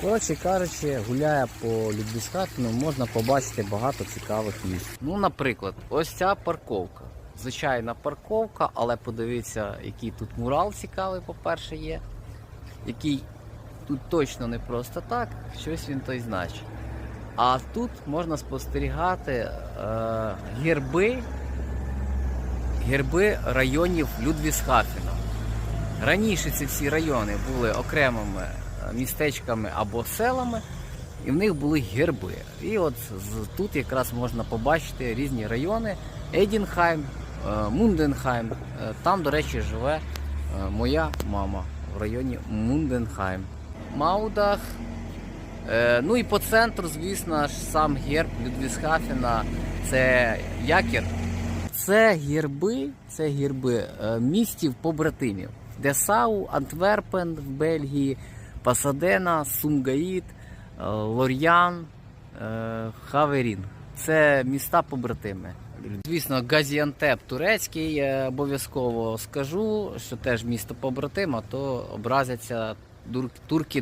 Коротше кажучи, гуляє по Людвігсхафену, можна побачити багато цікавих місць. Ну, наприклад, ось ця парковка. Звичайна парковка, але подивіться, який тут мурал цікавий, по-перше, є. Який тут точно не просто так, щось він той значить. А тут можна спостерігати е, герби, герби районів Людвігсхафена. Раніше ці всі райони були окремими містечками або селами, і в них були герби. І от тут якраз можна побачити різні райони. Едінхайм, е, Мунденхайм. Е, Там, до речі, живе е, моя мама в районі Мунденхайм. Маудах. Е, Ну і по центру, звісно сам герб Людвігсхафена це якір. Це герби, це герби е, містів побратимів. Десау, Антверпен в Бельгії, Пасадена, Сумгаїд, е, Лор'ян, е, Хаверін. Це міста побратими. Звісно, Газіантеп турецький е, обов'язково скажу, що теж місто побратима, то образяться турки турки